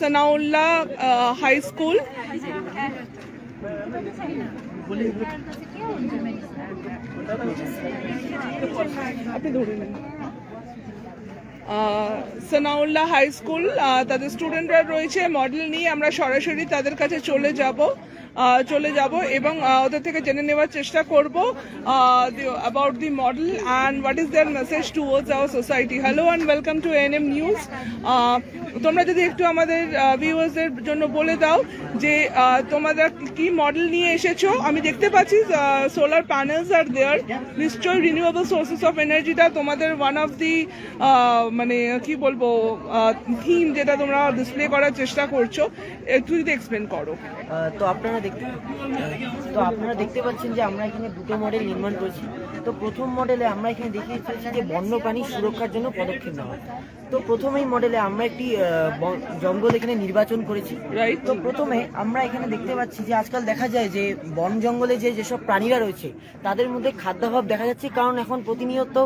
Sanaullah high school Sanaullah high school তাদের স্টুডেন্টরা রয়েছে। মডেল নিয়ে আমরা সরাসরি তাদের কাছে চলে যাব। চলে যাব এবং ওদের থেকে জেনে নেওয়ার চেষ্টা করব about the model and what is their message to towards our society hello and welcome to N M news তোমরা যদি একটু আমাদের ভিউয়ার্সদের জন্য বলে দাও যে তোমরা কি মডেল নিয়ে এসেছ? আমি দেখতে পাচ্ছি সোলার প্যানেলস আর দেয়ার নিশ্চয়ই রিনিউয়েবল সোর্সেস অফ এনার্জিটা তোমাদের ওয়ান অফ দি মানে কি বলব থিম যেটা তোমরা ডিসপ্লে করার চেষ্টা করছ। একটু যদি এক্সপ্লেন করো। তো আপনারা দেখতে তো আপনারা দেখতে পাচ্ছেন যে আমরা এখানে দুটো মডেল নির্মাণ করেছি। তো প্রথম মডেলে আমরা এখানে দেখিয়ে ফেলেছি যে বন্যপ্রাণী সুরক্ষার জন্য পদক্ষেপ নেওয়া তো প্রথমেই মডেলে আমরা একটি জঙ্গল এখানে নির্বাচন করেছি। তো প্রথমে আমরা এখানে দেখতে পাচ্ছি যে আজকাল দেখা যায় যে বন জঙ্গলে যে যেসব প্রাণীরা রয়েছে তাদের মধ্যে খাদ্যাভাব দেখা যাচ্ছে। কারণ এখন প্রতিনিয়ত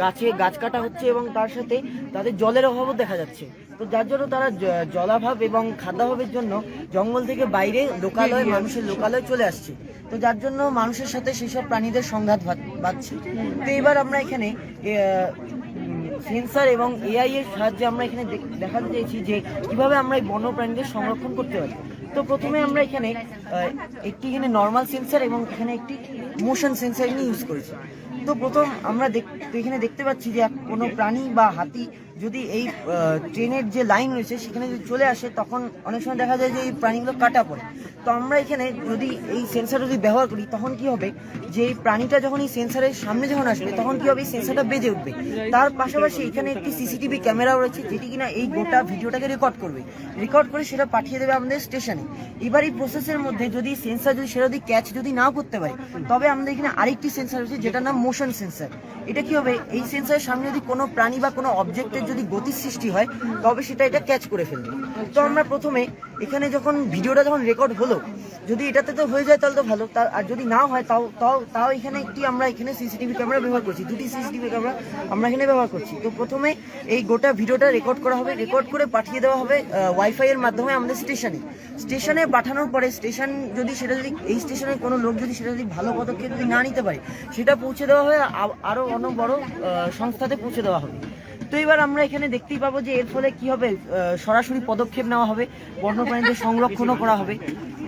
গাছে গাছ কাটা হচ্ছে এবং তার সাথে তাদের জলের অভাবও দেখা যাচ্ছে। তো যার জন্য তারা জলাভাব এবং খাদ্যাভাবের জন্য জঙ্গল থেকে বাইরে লোকালয় মানুষের লোকালয় চলে আসছে। তো যার জন্য মানুষের সাথে সেসব প্রাণীদের সংঘাত বাধ- বাঁধছে। তো এবার আমরা এখানে সেন্সার এবং এআই এর সাহায্যে আমরা এখানে দেখ- দেখাতে চাইছি যে কীভাবে আমরা এই বন্যপ্রাণীদের সংরক্ষণ করতে পারি। তো প্রথমে আমরা এখানে একটি এখানে নর্মাল সেন্সার এবং এখানে একটি মোশন সেন্সার নিয়ে ইউজ করেছি। তো প্রথম আমরা এখানে দেখতে পাচ্ছি যে কোনো প্রাণী বা হাতি যদি এই ট্রেনের যে লাইন রয়েছে সেখানে যদি চলে আসে, তখন অনেক সময় দেখা যায় যে এই প্রাণীগুলো কাটা পড়ে। তো আমরা এখানে যদি এই সেন্সার যদি ব্যবহার করি, তখন কি হবে যে এই প্রাণীটা যখন এই সেন্সারের সামনে যখন আসবে, তখন কি হবে এই সেন্সারটা বেজে উঠবে। তার পাশাপাশি এখানে একটি সিসিটিভি ক্যামেরাও রয়েছে, যেটি কিনা এই গোটা ভিডিওটাকে রেকর্ড করবে। রেকর্ড করে সেটা পাঠিয়ে দেবে আমাদের স্টেশনে এবার এই প্রসেসের মধ্যে যদি সেন্সার যদি সেটা যদি ক্যাচ যদি নাও করতে পারে, তবে আমাদের এখানে আরেকটি সেন্সার রয়েছে যেটার নাম মোশন সেন্সার এটা কি হবে? এই সেন্সারের সামনে যদি কোনো প্রাণী বা কোনো অবজেক্টের যদি গতির সৃষ্টি হয়, তবে সেটা এটা ক্যাচ করে ফেলবে। তো আমরা প্রথমে এখানে যখন ভিডিওটা যখন রেকর্ড হলো যদি এটাতে তো হয়ে যায় তাহলে তো ভালো। আর যদি না হয়, তাও তাও তাও এখানে একটি আমরা এখানে সিসিটিভি ক্যামেরা ব্যবহার করছি। দুটি সিসিটিভি ক্যামেরা আমরা এখানে ব্যবহার করছি। তো প্রথমে এই গোটা ভিডিওটা রেকর্ড করা হবে। রেকর্ড করে পাঠিয়ে দেওয়া হবে ওয়াইফাই এর মাধ্যমে আমাদের স্টেশনে। স্টেশনে পাঠানোর পরে স্টেশন যদি সেটা যদি এই স্টেশনের কোনো লোক যদি সেটা যদি ভালো পদক্ষেপ যদি না নিতে পারে, সেটা পৌঁছে দেওয়া হয় আ- আরও অনেক বড় সংস্থাতে পৌঁছে দেওয়া হবে। তো এবার আমরা এখানে দেখতেই পাবো যে এর ফলে কি হবে সরাসরি পদক্ষেপ নেওয়া হবে বন্যপ্রাণীদের সংরক্ষণও করা হবে।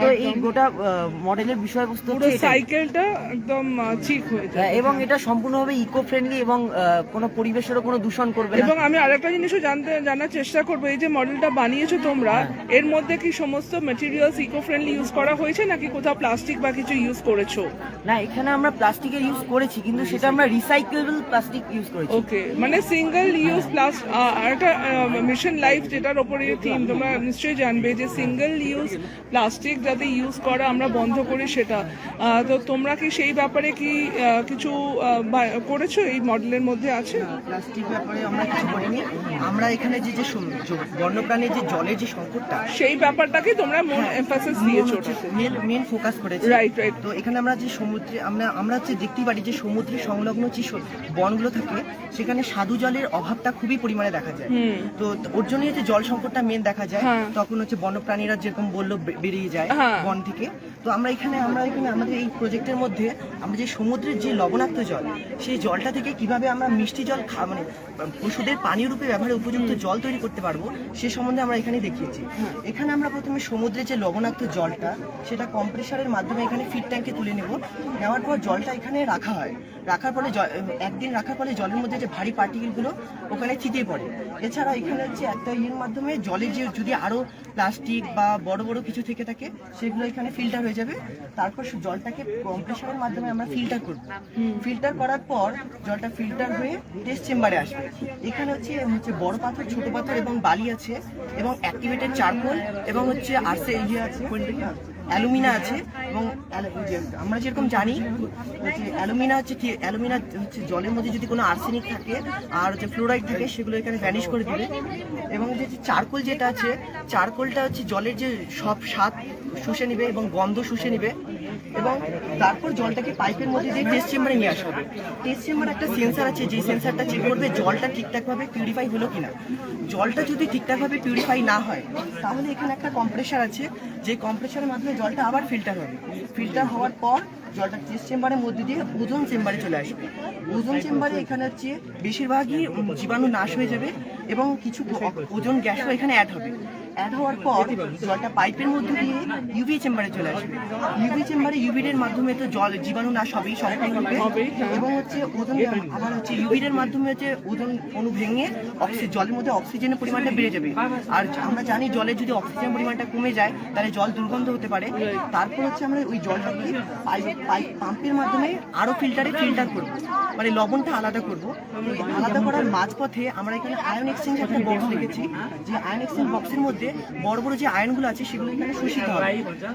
তো এই গোটা মডেলের বিষয়বস্তু সাইকেলটা একদম ঠিক হয়ে যায় হ্যাঁ, এবং এটা সম্পূর্ণভাবে ইকো ফ্রেন্ডলি এবং কোনো পরিবেশেরও কোনো দূষণ করবে এবং আমি আরেকটা জিনিসও জানতে জানার চেষ্টা করব এই যে মডেলটা বানিয়েছো তোমরা এর মধ্যে কি সমস্ত মেটেরিয়ালস ইকো ফ্রেন্ডলি ইউজ করা হয়েছে নাকি কোথাও প্লাস্টিক বা কিছু ইউজ করেছ? না এখানে আমরা প্লাস্টিকের ইউজ করেছি কিন্তু সেটা আমরা রিসাইকেলেবল প্লাস্টিক ইউজ করেছি। ওকে মানে সিঙ্গেল ইউজ প্লাস একটা মিশন লাইফ যেটার ওপরে থিম তোমরা নিশ্চয়ই জানবে যে সিঙ্গেল ইউজ প্লাস্টিক যাতে ইউজ করা আমরা বন্ধ করি সেটা। তো তোমরা কি সেই ব্যাপারে কি কিছু করেছ? এই মডেলের মধ্যে আছে? প্লাস্টিক ব্যাপারে আমরা কিছু করিনি। আমরা এখানে যে যে বন্যপ্রাণীর যে জলের যে সংকটটা সেই ব্যাপারটাকে তোমরা মন এমফাসিস দিয়েছ ওটাতে। মেন মেন ফোকাস করেছি। রাইট রাইট তো এখানে আমরা যে সমুদ্রে আমরা আমরা হচ্ছে দেখতেই পারি যে সমুদ্রে সংলগ্ন যে বনগুলো থাকে সেখানে স্বাদু জলের অভাবটা খুবই পরিমাণে দেখা যায়। তো ওর জন্যই হচ্ছে জল সংকটটা মেন দেখা যায়। হ্যাঁ। তখন হচ্ছে বন্যপ্রাণীরা যেরকম বলল বেরিয়ে যায় হ্যাঁ। বন থেকে। তো আমরা এখানে আমরা এখানে আমাদের এই প্রজেক্টের মধ্যে আমরা যে সমুদ্রের যে লবণাক্ত জল সেই জলটা থেকে কীভাবে আমরা মিষ্টি জল খা মানে পশুদের পানীয় রূপে ব্যবহারে উপযুক্ত জল তৈরি করতে পারব সে সম্বন্ধে আমরা এখানে দেখিয়েছি। এখানে আমরা প্রথমে সমুদ্রের যে লবণাক্ত জলটা সেটা কম্প্রেসারের মাধ্যমে এখানে ফিট ট্যাঙ্কে তুলে নেব। নেওয়ার পর জলটা এখানে রাখা হয়। রাখার ফলে একদিন রাখার ফলে জলের মধ্যে যে ভারী পার্টিকেলগুলো ওখানে থিতিয়ে পড়ে। এছাড়া এখানে হচ্ছে একটা ইয়ের মাধ্যমে জলে যে যদি আরও প্লাস্টিক বা বড় বড় কিছু থেকে থাকে সেগুলো এখানে ফিল্টার হয়ে যাবে। তারপর জলটাকে কম্প্রেশনের মাধ্যমে আমরা ফিল্টার করব। ফিল্টার করার পর জলটা ফিল্টার হয়ে টেস্ট চেম্বারে আসবে। এখানে হচ্ছে হচ্ছে বড় পাথর ছোট পাথর এবং বালি আছে এবং অ্যাক্টিভেটেড চারকোল এবং হচ্ছে আর্সে ইয়ে আছে অ্যালুমিনা আছে। এবং আমরা যেরকম জানি, হচ্ছে অ্যালুমিনা হচ্ছে কি অ্যালুমিনা হচ্ছে জলের মধ্যে যদি কোনো আর্সেনিক থাকে আর হচ্ছে ফ্লোরাইড থাকে, সেগুলো এখানে ভ্যানিশ করে দিবে। এবং যে চারকোল যেটা আছে, চারকোলটা হচ্ছে জলের যে সব স্বাদ শুষে নিবে এবং গন্ধ শুষে নিবে। এবং তারপর জলটাকে পাইপের মধ্যে দিয়ে টেস্ট চেম্বারে নিয়ে আসা হবে। টেস্ট চেম্বারে একটা সেন্সার আছে যে সেন্সারটা চেক করবে জলটা ঠিকঠাকভাবে পিউরিফাই হলো কিনা। জলটা যদি ঠিকঠাকভাবে পিউরিফাই না হয়, তাহলে এখানে একটা কম্প্রেসার আছে, যে কম্প্রেসারের মাধ্যমে জলটা আবার ফিল্টার হবে। ফিল্টার হওয়ার পর জলটা চেস্ট চেম্বারের মধ্যে দিয়ে ওজন চেম্বারে চলে আসবে। ওজন চেম্বারে এখানে হচ্ছে বেশিরভাগই জীবাণু নাশ হয়ে যাবে এবং কিছু ওজন গ্যাসও এখানে অ্যাড হবে। অ্যাড হওয়ার পর জলটা পাইপের মধ্যে দিয়ে ইউভি চেম্বারে চলে আসবে। ইউভি চেম্বারে ইউভিডের মাধ্যমে তো জল, জীবাণু নাশ হবেই সম্পূর্ণরূপে এবং হচ্ছে ওজন আবার হচ্ছে ইউভিডের মাধ্যমে হচ্ছে ওজন অণু ভেঙে অক্সিজেন জলের মধ্যে অক্সিজেনের পরিমাণটা বেড়ে যাবে। আর আমরা জানি জলে যদি অক্সিজেন পরিমাণটা কমে যায়, তাহলে জল দুর্গন্ধ হতে পারে। তারপর হচ্ছে আমরা ওই জলটাকে পাইপ পাইপ পাম্পের মাধ্যমে আরও ফিল্টারে ফিল্টার করব। মানে লবণটা আলাদা করব। আলাদা করার মাঝপথে আমরা এখানে আয়ন এক্সচেঞ্জ একটা বক্স রেখেছি। যে আয়ন এক্সচেঞ্জ বক্সের মধ্যে বড় বড় যে আয়নগুলো আছে সেগুলো এখানে শোষিত হবে।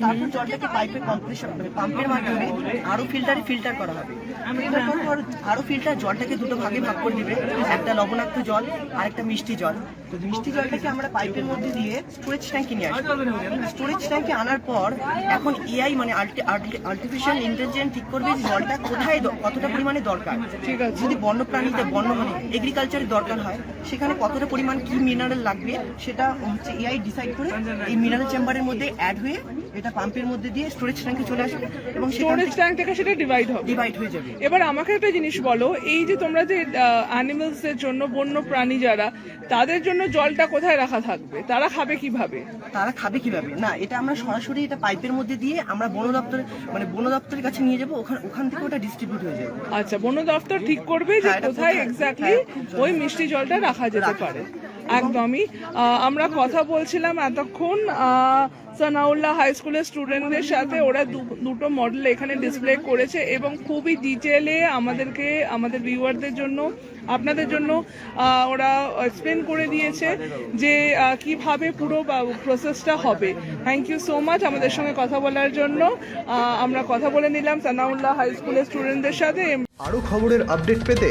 তারপর জলটাকে পাইপের কম্প্রেশন মানে পাম্পের মাধ্যমে আরও ফিল্টারে ফিল্টার করা হবে। ফিল্টার করার পর আরও ফিল্টার জলটাকে দুটো ভাগে ভাগ করে দিবে একটা লবণাক্ত জল আর একটা মিষ্টি জল। তো মিষ্টি জলটাকে আমরা পাইপের মধ্যে দিয়ে স্টোরেজ ট্যাঙ্কে নিয়ে আসব। স্টোরেজ ট্যাঙ্কে আনার পর এখন এআই মানে আর্টিফিশিয়াল ইন্টেলিজেন্স ঠিক করবে যে জলটা কোথায় কতটা পরিমাণে দরকার। ঠিক আছে যদি বন্য প্রাণীতে বন্য মানে এগ্রিকালচারের দরকার হয়, সেখানে কতটা পরিমাণ কি মিনারেল লাগবে, সেটা হচ্ছে এআই ডিসাইড করে এই মিনারেল চেম্বারের মধ্যে অ্যাড হয়ে এটা পাম্পের মধ্যে দিয়ে স্টোরেজ ট্যাঙ্কে চলে আসবে এবং স্টোরেজ ট্যাঙ্ক থেকে সেটা ডিভাইড হবে। ডিভাইড হয়ে যাবে। এবার আমাকে একটা জিনিস বলো এই যে তোমরা যে অ্যানিমালস এর জন্য বন্য প্রাণী যারা তাদের জন্য জলটা কোথায় রাখা থাকবে? তারা খাবে কীভাবে? তারা খাবে কীভাবে? না এটা আমরা সরাসরি এটা পাইপের মধ্যে দিয়ে আমরা বন দপ্তর মানে বন দপ্তরের কাছে নিয়ে যাব ওখান ওখান থেকে ওটা ডিস্ট্রিবিউট হয়ে যাবে। আচ্ছা বন দপ্তর ঠিক করবে যে হ্যাঁ, কোথায় এক্স্যাক্টলি ওই মিষ্টি জলটা রাখা যেতে পারে। একদমই। আমরা কথা বলছিলাম এতক্ষণ সানাউল্লাহ হাই স্কুলের স্টুডেন্টদের সাথে। ওরা দুটো মডেল এখানে ডিসপ্লে করেছে এবং খুবই ডিটেলে আমাদেরকে, আমাদের ভিউয়ারদের জন্য, আপনাদের জন্য ওরা এক্সপ্লেন করে দিয়েছে যে কীভাবে পুরো প্রসেসটা হবে। থ্যাংক ইউ সো মাচ আমাদের সঙ্গে কথা বলার জন্য। আমরা কথা বলে নিলাম সানাউল্লাহ হাই স্কুলের স্টুডেন্টদের সাথে। আরও খবরের আপডেট পেতে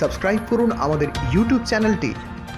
সাবস্ক্রাইব করুন আমাদের ইউটিউব চ্যানেলটি